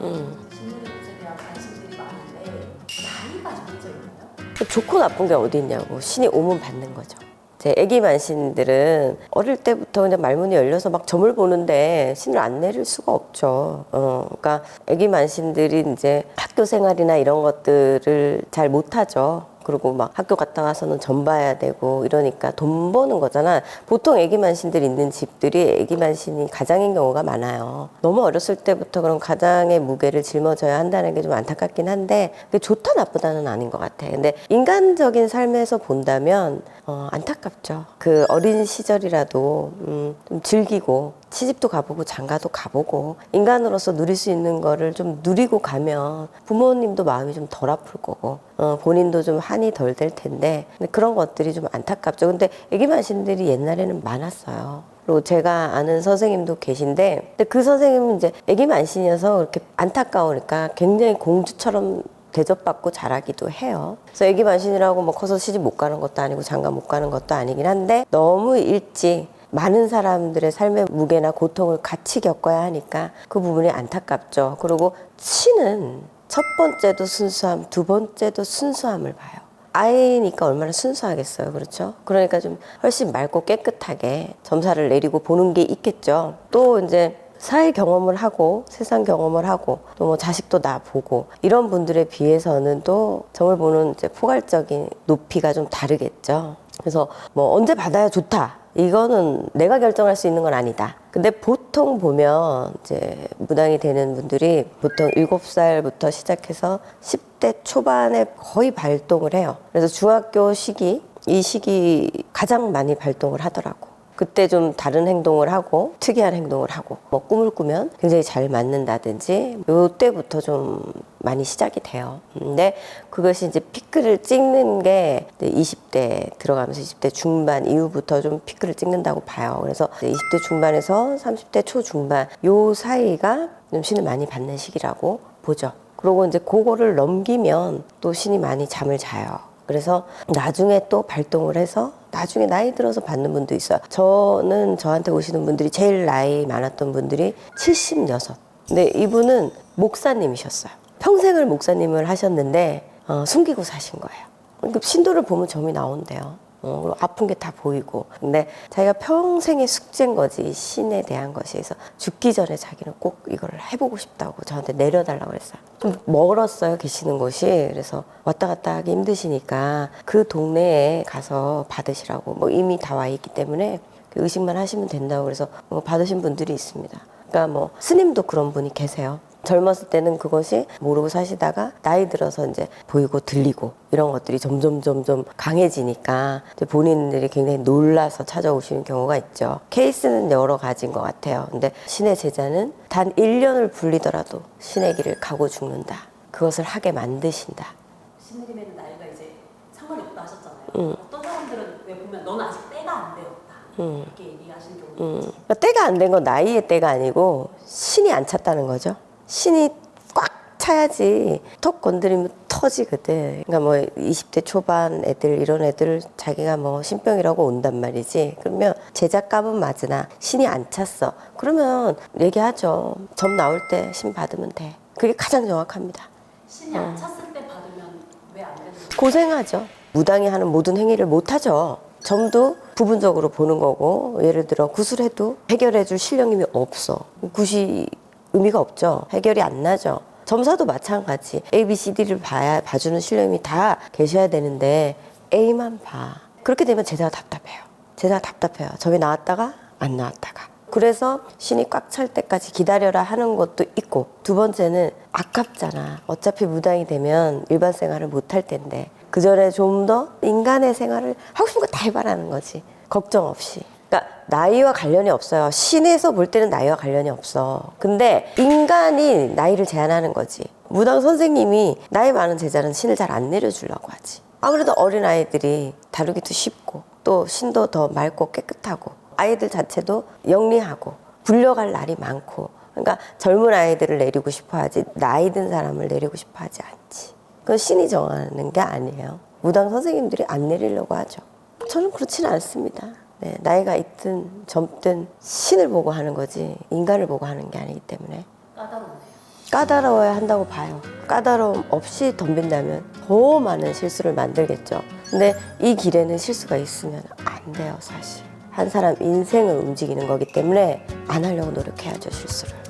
음. 좋고 나쁜 게 어디 있냐고 신이 오면 받는 거죠. 제 애기 만신들은 어릴 때부터 그냥 말문이 열려서 막 점을 보는데 신을 안 내릴 수가 없죠. 어, 그러니까 애기 만신들이 이제 학교 생활이나 이런 것들을 잘 못하죠. 그리고 막 학교 갔다 와서는 점 봐야 되고 이러니까 돈 버는 거잖아. 보통 애기 만신들 있는 집들이 애기 만신이 가장인 경우가 많아요. 너무 어렸을 때부터 그런 가장의 무게를 짊어져야 한다는 게 좀 안타깝긴 한데 그게 좋다 나쁘다는 아닌 것 같아. 근데 인간적인 삶에서 본다면 어, 안타깝죠. 그 어린 시절이라도 음, 좀 즐기고 시집도 가보고 장가도 가보고 인간으로서 누릴 수 있는 거를 좀 누리고 가면 부모님도 마음이 좀 덜 아플 거고 어, 본인도 좀 한이 덜 될 텐데 근데 그런 것들이 좀 안타깝죠. 근데 애기 만신들이 옛날에는 많았어요. 그리고 제가 아는 선생님도 계신데 근데 그 선생님은 이제 애기 만신이어서 그렇게 안타까우니까 굉장히 공주처럼 대접받고 자라기도 해요. 그래서 애기 만신이라고 뭐 커서 시집 못 가는 것도 아니고 장가 못 가는 것도 아니긴 한데 너무 일찍 많은 사람들의 삶의 무게나 고통을 같이 겪어야 하니까 그 부분이 안타깝죠. 그리고 치는 첫 번째도 순수함, 두 번째도 순수함을 봐요. 아이니까 얼마나 순수하겠어요. 그렇죠? 그러니까 좀 훨씬 맑고 깨끗하게 점사를 내리고 보는 게 있겠죠. 또 이제 사회 경험을 하고 세상 경험을 하고 또 뭐 자식도 나 보고 이런 분들에 비해서는 또 점을 보는 이제 포괄적인 높이가 좀 다르겠죠. 그래서 뭐 언제 받아야 좋다. 이거는 내가 결정할 수 있는 건 아니다. 근데 보통 보면 이제 무당이 되는 분들이 보통 7살부터 시작해서 10대 초반에 거의 발동을 해요. 그래서 중학교 시기, 이 시기 가장 많이 발동을 하더라고. 그때 좀 다른 행동을 하고 특이한 행동을 하고 뭐 꿈을 꾸면 굉장히 잘 맞는다든지 요때부터 좀 많이 시작이 돼요. 근데 그것이 이제 피크를 찍는 게 이제 20대 들어가면서 20대 중반 이후부터 좀 피크를 찍는다고 봐요. 그래서 이제 20대 중반에서 30대 초중반 요 사이가 좀 신을 많이 받는 시기라고 보죠. 그리고 이제 그거를 넘기면 또 신이 많이 잠을 자요. 그래서 나중에 또 발동을 해서 나중에 나이 들어서 받는 분도 있어요. 저는 저한테 오시는 분들이 제일 나이 많았던 분들이 76. 근데 이분은 목사님이셨어요. 평생을 목사님을 하셨는데 어, 숨기고 사신 거예요. 그러니까 신도를 보면 점이 나온대요. 어, 아픈 게 다 보이고. 근데 자기가 평생의 숙제인 거지, 이 신에 대한 것이. 그래서 죽기 전에 자기는 꼭 이걸 해보고 싶다고 저한테 내려달라고 그랬어요. 좀 멀었어요, 계시는 곳이. 그래서 왔다 갔다 하기 힘드시니까 그 동네에 가서 받으시라고. 뭐 이미 다 와 있기 때문에 그 의식만 하시면 된다고 그래서 뭐 받으신 분들이 있습니다. 그러니까 뭐 스님도 그런 분이 계세요. 젊었을 때는 그것이 모르고 사시다가 나이 들어서 이제 보이고 들리고 이런 것들이 점점 점점 강해지니까 본인들이 굉장히 놀라서 찾아오시는 경우가 있죠. 케이스는 여러 가지인 것 같아요. 근데 신의 제자는 단 1년을 불리더라도 신의 길을 가고 죽는다. 그것을 하게 만드신다. 신내림에는 나이가 이제 상관이 없다 하셨잖아요. 음. 어떤 사람들은 왜 보면 넌 아직 때가 안 되었다 음. 이렇게 얘기하시는 경우도 음. 그러니까 때가 안 된 건 나이의 때가 아니고 신이 안 찼다는 거죠. 신이 꽉 차야지 턱 건드리면 터지거든. 그러니까 뭐 20대 초반 애들 이런 애들 자기가 뭐 신병이라고 온단 말이지. 그러면 제작값은 맞으나 신이 안 찼어. 그러면 얘기하죠. 점 나올 때 신 받으면 돼. 그게 가장 정확합니다. 신이 안 찼을 때 받으면 왜 안 되는 거예요? 고생하죠. 무당이 하는 모든 행위를 못하죠. 점도 부분적으로 보는 거고 예를 들어 구슬해도 해결해 줄 신령님이 없어. 굿이 의미가 없죠. 해결이 안 나죠. 점사도 마찬가지. A, B, C, D를 봐야 봐주는 신령님이 다 계셔야 되는데 A만 봐. 그렇게 되면 제자가 답답해요. 제자가 답답해요. 점이 나왔다가 안 나왔다가. 그래서 신이 꽉 찰 때까지 기다려라 하는 것도 있고 두 번째는 아깝잖아. 어차피 무당이 되면 일반 생활을 못 할 텐데 그 전에 좀 더 인간의 생활을 하고 싶은 거 다 해봐라는 거지. 걱정 없이. 그러니까 나이와 관련이 없어요. 신에서 볼 때는 나이와 관련이 없어. 근데 인간이 나이를 제한하는 거지. 무당 선생님이 나이 많은 제자는 신을 잘 안 내려주려고 하지. 아무래도 어린 아이들이 다루기도 쉽고 또 신도 더 맑고 깨끗하고 아이들 자체도 영리하고 불려갈 날이 많고 그러니까 젊은 아이들을 내리고 싶어 하지 나이 든 사람을 내리고 싶어 하지 않지. 그건 신이 정하는 게 아니에요. 무당 선생님들이 안 내리려고 하죠. 저는 그렇지는 않습니다. 네, 나이가 있든 젊든 신을 보고 하는 거지 인간을 보고 하는 게 아니기 때문에 까다롭네요. 까다로워야 한다고 봐요. 까다로움 없이 덤빈다면 더 많은 실수를 만들겠죠. 근데 이 길에는 실수가 있으면 안 돼요, 사실. 한 사람 인생을 움직이는 거기 때문에 안 하려고 노력해야죠, 실수를.